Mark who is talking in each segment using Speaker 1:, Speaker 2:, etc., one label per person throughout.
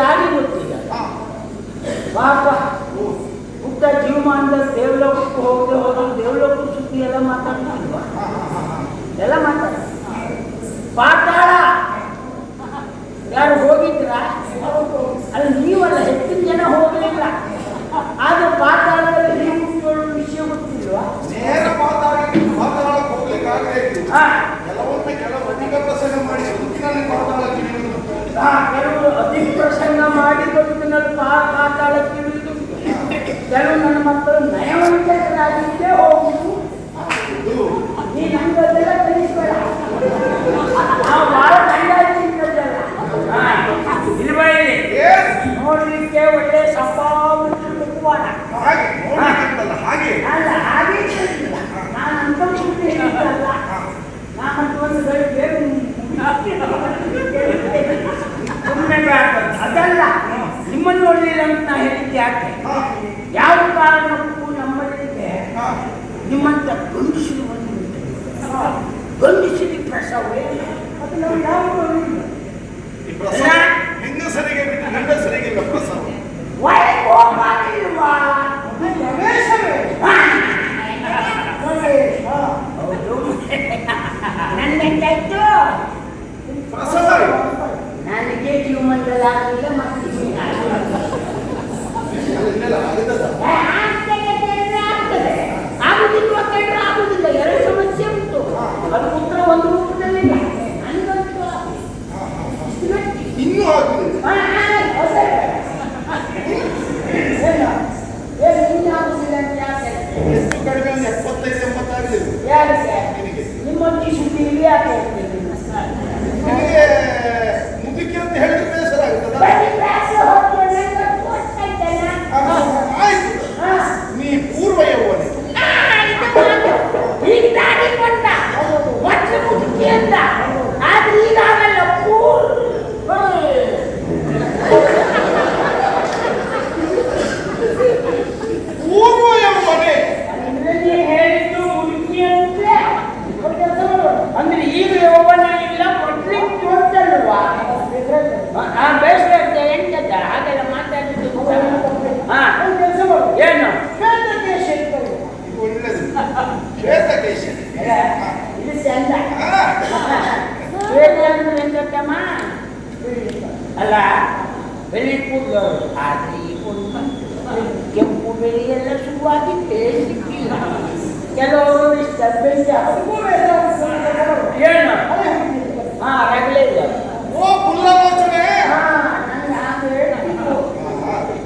Speaker 1: ಯಾರಿ
Speaker 2: ಗೊತ್ತಿಲ್ಲ? ಪಾಪ. ಪುಟ್ಟ ಜೀವಮಾನದ ದೇವಲೋಕಕ್ಕೆ ಹೋಗದೆ ಹೋದ್ರು ದೇವಲೋಕ ಸುದ್ದಿ ಎಲ್ಲ
Speaker 1: ಮಾತಾಡ್ತಾರಲ್ವಾ
Speaker 2: ಎಲ್ಲ ಮಾತಾಡ ಪಾತಾಳ. ಯಾರು ಹೋಗಿದ್ರ? ಅಲ್ಲಿ ನೀವಲ್ಲ ಹೆಚ್ಚಿನ ಜನ ಹೋಗಲಿಲ್ಲ. ಆದ್ರೆ ಪಾತಾಳದಲ್ಲಿ ನೀವು ವಿಷಯ ಗೊತ್ತಿಲ್ವಾ?
Speaker 1: ನೇರ ಹೋಗ್ಲಿಕ್ಕೆ ಕೆಲವು ಅಧಿಪ್ರಸಂಗ ಮಾಡಿ ಬದುಕಿನಲ್ಲಿ
Speaker 2: ಪಾತಾಳಕ್ಕಿಳಿದು ಕೆಲವು ನನ್ನ ಮಕ್ಕಳು ನಯವಂತರಾಗಿದ್ದೇ ಹೋಗುದು ನೀನು ಅಂಗದೆಲ್ಲ
Speaker 1: ಕಲಿಸ್ಬೇಡ
Speaker 2: ನೋಡಲಿಕ್ಕೆ ಒಳ್ಳೆ ಸಂಭಾವಿತ ಮುಖವಾಡ
Speaker 1: ಹಾಗೆ
Speaker 2: ಅಲ್ಲ ಹಾಗೆ ನಾನು ಅಂತ ಸುದ್ದಿ ಹೇಳಿದ್ದಲ್ಲ. ಅದಲ್ಲ ನಿಮ್ಮನ್ನು ನೋಡಲಿಲ್ಲ ಅಂತ ನಾ ಹೇಳಿದ್ದೆ ಯಾಕೆ? ಯಾವ ಕಾರಣಕ್ಕೂ ನಮ್ಮಲ್ಲಿಗೆ ನಿಮ್ಮಂತ ಗಂಡಸಿನ ಒಂದು ಗಂಡಸಿನ ಪ್ರಸವೇ. ಅದು ನಾವು ಯಾವ
Speaker 1: ಹೆಂಗಸರಿಗೆ ಬಿಟ್ಟು ಗಂಡಸರಿಗಿಲ್ಲ ಪ್ರಸವ.
Speaker 2: ವೈ ಹೋಗಿಲ್ವಾ
Speaker 1: ಎಷ್ಟು ಕಡಿಮೆ ಅಂದ್ರೆ ಎಪ್ಪತ್ತೈದು
Speaker 2: ಎಂಬತ್ತಾಗಿದೆ
Speaker 1: ನಿನಗೆ ಅಂತ ಹೇಳಿದ್ರೆ
Speaker 2: ಆದರೆ ಈ ಗುಣ ಕೆಂಪು ಬೆಳೆಯೆಲ್ಲ ಶುರುವಾಗಿ ಬೇಸಿಕ್ಕಿಲ್ಲ. ಕೆಲವರು ಬೆಂಜ ಹಾಂ ರಗಲೇ ಇಲ್ಲ.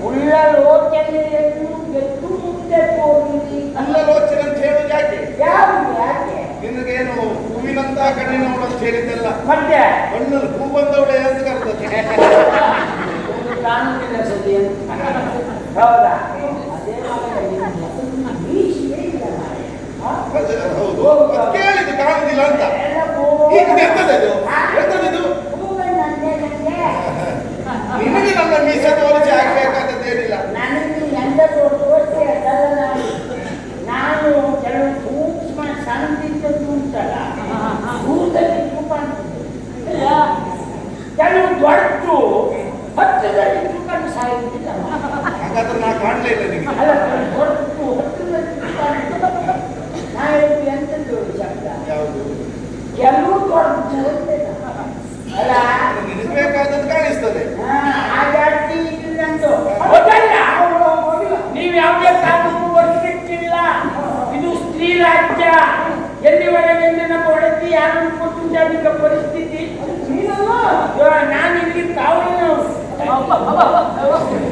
Speaker 2: ಉಳ್ಳಲೋಚನೆ ಗೆದ್ದು ಮುಂದೆ ಹೋಗಿ
Speaker 1: ಅಲ್ಲಲೋಚನೆ ಅಂತ ಹೇಳಿ ಯಾಕೆ?
Speaker 2: ಯಾರು ಯಾಕೆ?
Speaker 1: ನಿನಗೇನು ಹೂವಿನಂತ ಕಣ್ಣಿನವಳು ಅಂತ ಹೇಳಿದ್ದಲ್ಲ.
Speaker 2: ಮತ್ತೆ?
Speaker 1: ಹೂ ಬಂದವಳೆ ಅಂತ
Speaker 2: terjadi ke peristiwa ini.
Speaker 1: Allah. Ya, nanti kita tahu.
Speaker 2: Lah.
Speaker 1: Apa, apa, apa,
Speaker 2: apa.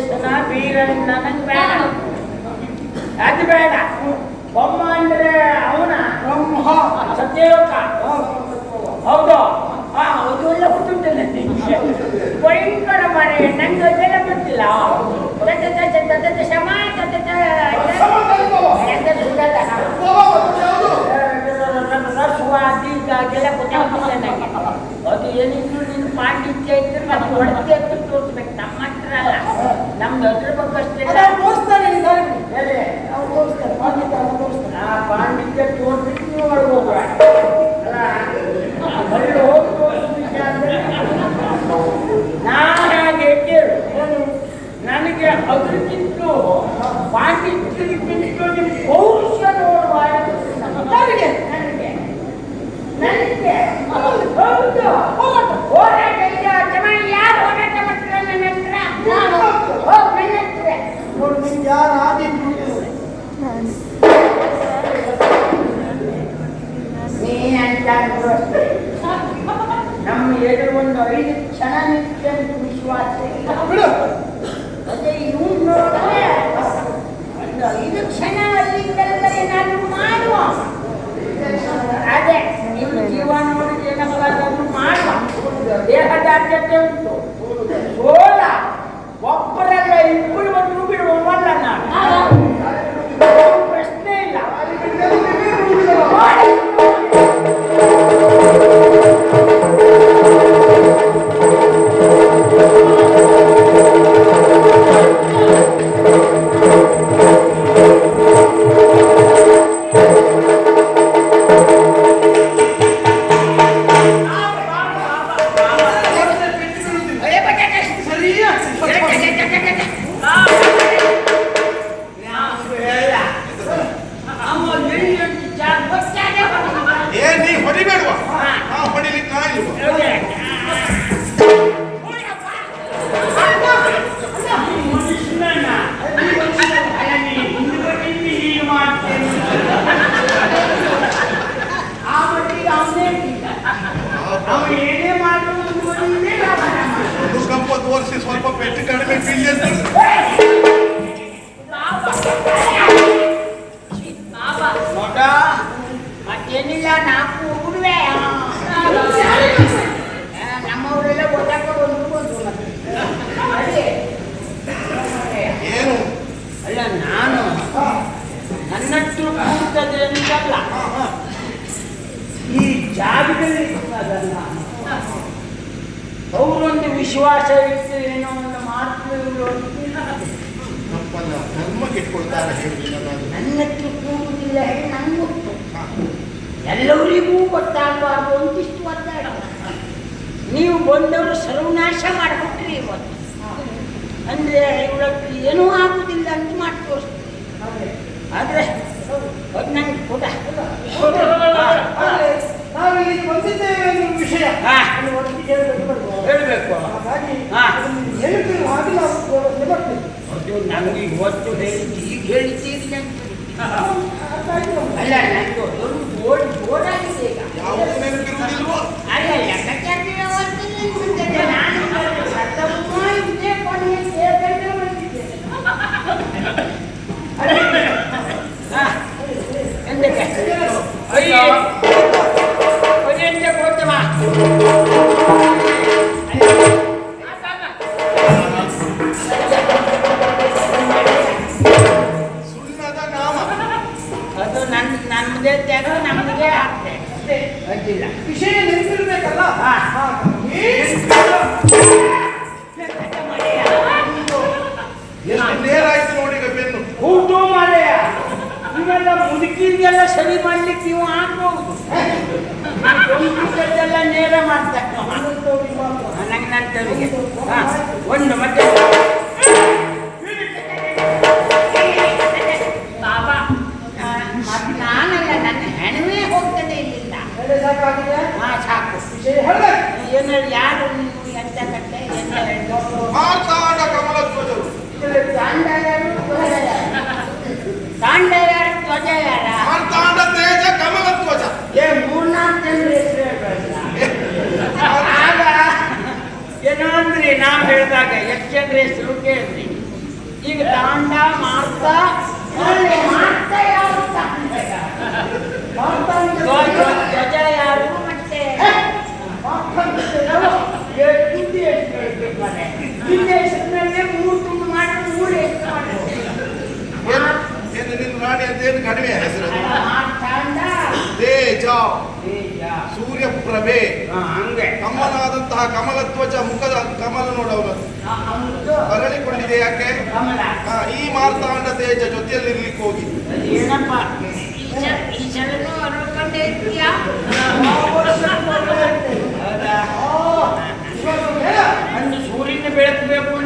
Speaker 2: ಕೃಷ್ಣನ ಬೀರನ್
Speaker 1: ನನಗೆ
Speaker 2: ಬೇಡ
Speaker 1: ಅದು
Speaker 3: ಬೇಡ
Speaker 2: ಬೊಮ್ಮ ಅಂದ್ರೆ ಅವನ ಸತ್ಯಲೋಕ ಹೌದು ಹಾ ಹೌದು ಎಲ್ಲ ಗೊತ್ತುಂಟಲ್ಲ ಭಯಂಕರ ಮನೆ ನಂಗೆ ಅದೆಲ್ಲ ಗೊತ್ತಿಲ್ಲ ಶಮ ಅದು ಏನಿದ್ರು ನೀನು ಪಾಂಡಿತ್ಯ ಇದ್ರೆ ಮತ್ತೆ ಹೊಡೆದೇ ಜಾಗಗಳು ಅಷ್ಟೇ ನಮ್ಮ ಎದುರು ಒಂದು ಐದು ಕ್ಷಣ ನಿತ್ಯ ವಿಶ್ವಾಸ ಅದೇ ಇವ್ನು ನೋಡಿದ್ರೆ ಒಂದು ಐದು ಕ್ಷಣ ಅಲ್ಲಿಂದಲೇ ನೀವು ಬಂದವರು ಸರ್ವನಾಶ ಮಾಡಿಬಿಟ್ರಿ ಇವತ್ತು. ಅಂದರೆ ಇವಳಕ್ಕೆ ಏನೂ ಆಗುದಿಲ್ಲ ಅಂತ ಮಾಡಿ ತೋರಿಸ್ತೀವಿ ಆದರೆ ಅದು ನಂಗೆ ಕೊಡ
Speaker 3: ವಿಷಯ ಹೇಳಬೇಕು.
Speaker 2: ಅದು ನನಗೆ ಇವತ್ತು ಹೇಳಿದ್ದು ಈಗ
Speaker 3: ಹೇಳ್ತೀರಿ
Speaker 2: ಅಲ್ಲ ನನಗೆ ಒಂದು ಬೋರ್ಡ್ ಬೋರ್ಡ್ ನನ್ನ ನಮ್ಮದೇ ಮುಂದೆ ನಮಗೆ ಹಾಕ್ತೆ ಅಡ್ಡಿಲ್ಲ
Speaker 3: ವಿಷಯ ನೆನಪಿರ್ಬೇಕಲ್ಲ
Speaker 2: ಹಾ.
Speaker 3: ಹಾಗಾಗಿ
Speaker 1: ಎಷ್ಟು ನೇರ ಆಯ್ತು ನೋಡಿ ಬೆನ್ನು.
Speaker 2: ಹೌದು ಮಾಲಯ ಇವೆಲ್ಲ ಮುದುಕಿಗೆಲ್ಲ ಸರಿ ಮಾಡ್ಲಿಕ್ಕೆ ನೀವು ಆಗ್ಬಹುದು. ಎಲ್ಲ ನೇರ ಮಾಡ್ತಾರೆ. ನಂಗೆ ನಂತರಿಗೆ ಒಂದು ಮತ್ತೆ. ಈಗ ತಾಂಡ ಮಾಡ್ತಾ ಯಾರು? ಧ್ವಜ ಯಾರು? ಮತ್ತೆ ಮಾರ್ರೆ? ಬುದ್ಧಿ ಹೆಸರಿನಲ್ಲೇ ಮೂರು ತುಂಡು ಮಾಡಿ ಮೂರು ಹೆಸರು ಮಾಡಿ
Speaker 1: ಏನು ಏನು ನಿನ್ನ ರಾಣಿ ಅಂತ ಏನು ಕಡಿಮೆ ಹೆಸರು? ತೇಜ.
Speaker 2: ತೇಜ.
Speaker 1: ಸೂರ್ಯ ಪ್ರಭೆ.
Speaker 2: ಹಾ, ಹಂಗೆ.
Speaker 1: ಕಮಲಾದಂತಹ ತ್ವಚ ಮುಖದ ಕಮಲ ನೋಡವನು ಈ ಮಾರ್ತಾಂಡ ತೇಜ ಜೊತೆಯಲ್ಲಿ ಇರ್ಲಿಕ್ಕೆ ಹೋಗಿ
Speaker 2: ಏನಪ್ಪ ಈ ಸಲ ಈ ಸಲನೂ ಅರಳ್ಕೊಂಡೇ ಇರ್ತೀಯಾ ಹೌದಾ
Speaker 3: ಇವಾಗ ಹೇಳ.
Speaker 2: ಒಂದು ಸೂರ್ಯನ ಬೆಳಕಬೇಕು ಅಂತಿಲ್ಲ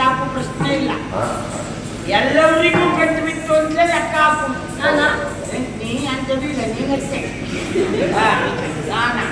Speaker 2: ಲೆಕ್ಕ ಪ್ರಶ್ನೆ ಇಲ್ಲ. ಎಲ್ಲರಿಗೂ ಕಟ್ಟು ಬಿತ್ತು ಅಂತ ಲೆಕ್ಕ ಹಾಕು ನಾನಾ ನೀ ಅಂತದಿಲ್ಲ ನೀನಷ್ಟೇ ನಾನಾ?